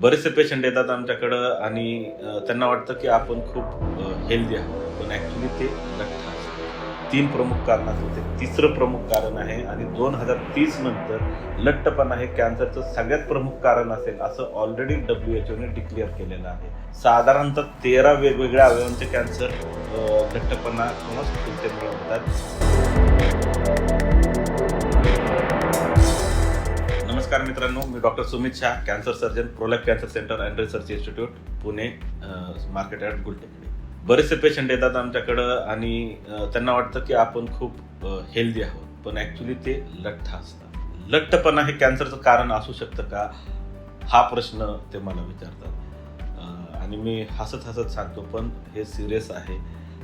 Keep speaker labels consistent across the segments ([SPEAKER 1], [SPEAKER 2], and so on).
[SPEAKER 1] बरेचसे पेशंट येतात आमच्याकडं आणि त्यांना वाटतं की आपण खूप हेल्दी आहोत. पण ॲक्च्युली ते लठ्ठ तीन प्रमुख कारणात ते. तिसरं प्रमुख कारण आहे आणि दोन हजार तीस नंतर लठ्ठपणा हे कॅन्सरचं सगळ्यात प्रमुख कारण असेल असं ऑलरेडी डब्ल्यू एच ओने डिक्लेअर केलेलं आहे. साधारणतः तेरा वेगवेगळ्या अवयवांचे कॅन्सर लठ्ठपणा किंवा स्फूर्तीमुळे होतात. नमस्कार मित्रांनो मी doctor Sumit Shah cancer surgeon Prolac cancer centre and research institute Pune market yard Gultekdi बरेचसे पेशंट येतात आमच्याकडं आणि त्यांना वाटतं की आपण खूप हेल्दी आहोत. पण ॲक्च्युली ते लठ्ठ असतात. लठ्ठपणा हे कॅन्सरचं कारण असू शकतं का? हा प्रश्न ते मला विचारतात. आणि मी हसत हसत सांगतो पण हे सिरियस आहे.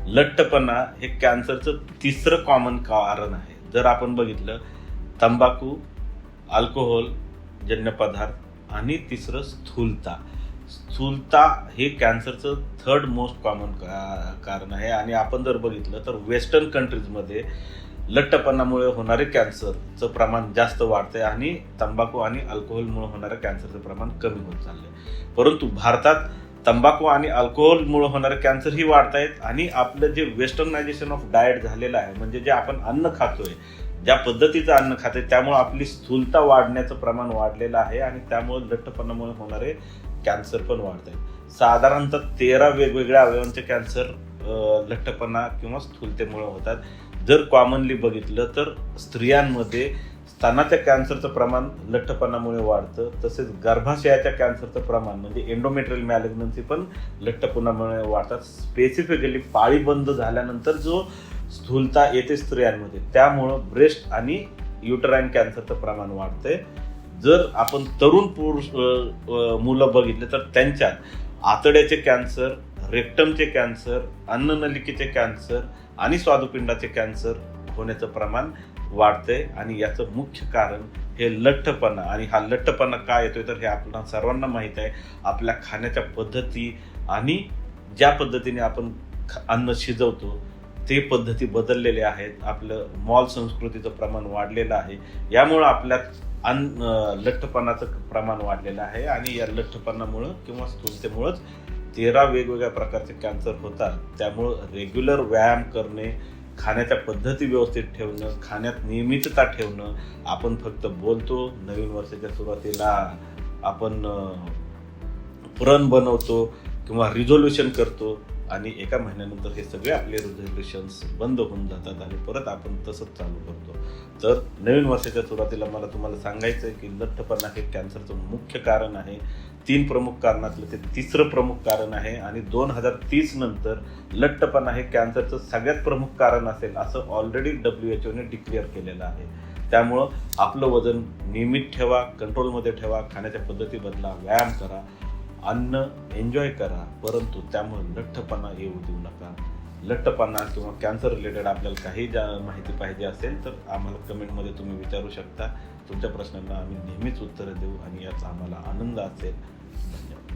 [SPEAKER 1] लठ्ठपणा हे कॅन्सरचं तिसरं कॉमन कारण आहे. जर आपण बघितलं तंबाखू अल्कोहोल जन्य पदार्थ आणि तिसरं स्थूलता. स्थूलता हे कॅन्सरचं थर्ड मोस्ट कॉमन कारण आहे. आणि आपण जर बघितलं तर वेस्टर्न कंट्रीजमध्ये लठ्ठपणामुळे होणारे कॅन्सरचं प्रमाण जास्त वाढतंय आणि तंबाखू आणि अल्कोहोलमुळे होणाऱ्या कॅन्सरचं प्रमाण कमी होत चाललंय. परंतु भारतात तंबाखू आणि अल्कोहोलमुळे होणारे कॅन्सरही वाढत आहेत आणि आपलं जे वेस्टर्नायझेशन ऑफ डाएट झालेलं आहे म्हणजे जे आपण अन्न खातोय ज्या पद्धतीचं अन्न खाते त्यामुळे आपली स्थूलता वाढण्याचं प्रमाण वाढलेलं आहे आणि त्यामुळे लठ्ठपणामुळे होणारे कॅन्सर पण वाढत आहेत साधारणतः तेरा वेगवेगळ्या अवयवांचे कॅन्सर लठ्ठपणा किंवा स्थूलतेमुळे होतात. जर कॉमनली बघितलं तर स्त्रियांमध्ये स्तनाच्या कॅन्सरचं प्रमाण लठ्ठपणामुळे वाढतं तसेच गर्भाशयाच्या कॅन्सरचं प्रमाण म्हणजे एंडोमेट्रियल मॅलेग्नन्सी पण लठ्ठपणामुळे वाढतात. स्पेसिफिकली पाळी बंद झाल्यानंतर जो स्थूलता येते स्त्रियांमध्ये. त्यामुळं ब्रेस्ट आणि युटराईन कॅन्सरचं प्रमाण वाढतंय. जर आपण तरुण पुरुष मुलं बघितले तर त्यांच्यात आतड्याचे कॅन्सर रेक्टमचे कॅन्सर अन्ननलिकेचे कॅन्सर आणि स्वादुपिंडाचे कॅन्सर होण्याचं प्रमाण वाढतंय. आणि याचं मुख्य कारण हे लठ्ठपणा. आणि हा लठ्ठपणा का येतोय तर हे आपल्याला सर्वांना माहीत आहे. आपल्या खाण्याच्या पद्धती आणि ज्या पद्धतीने आपण अन्न शिजवतो ते पद्धती बदललेल्या आहेत. आपलं मॉल संस्कृतीचं प्रमाण वाढलेलं आहे. यामुळं आपल्यात अन लठ्ठपणाचं प्रमाण वाढलेलं आहे आणि या लठ्ठपणामुळं किंवा स्थूलतेमुळंच तेरा वेगवेगळ्या प्रकारचे कॅन्सर होतात. त्यामुळं रेग्युलर व्यायाम करणे खाण्याच्या पद्धती व्यवस्थित ठेवणं खाण्यात नियमितता ठेवणं आपण फक्त बोलतो नवीन वर्षाच्या सुरुवातीला आपण पुरण बनवतो किंवा रिझोल्युशन करतो. आणि एका महिन्यानंतर हे सगळे आपले रिझर्वेशन्स बंद होऊन जातात आणि परत आपण तसंच चालू करतो. तर नवीन वर्षाच्या सुरुवातीला मला तुम्हाला सांगायचं आहे की लठ्ठपणा हे कॅन्सरचं मुख्य कारण आहे. तीन प्रमुख कारणातलं ते तिसरं प्रमुख कारण आहे आणि दोन हजार तीस नंतर लठ्ठपणा हे कॅन्सरचं सगळ्यात प्रमुख कारण असेल असं ऑलरेडी डब्ल्यू एच ओने डिक्लेअर केलेलं आहे. त्यामुळं आपलं वजन नियमित ठेवा कंट्रोलमध्ये ठेवा खाण्याच्या पद्धती बदला व्यायाम करा. अन्न एन्जॉय करा परंतु त्यामुळे लठ्ठपणा येऊ देऊ नका. लठ्ठपणा किंवा कॅन्सर रिलेटेड आपल्याला काही ज्या माहिती पाहिजे असेल तर आम्हाला कमेंटमध्ये तुम्ही विचारू शकता. तुमच्या प्रश्नांना आम्ही नेहमीच उत्तरं देऊ आणि याचा आम्हाला आनंद असेल. धन्यवाद.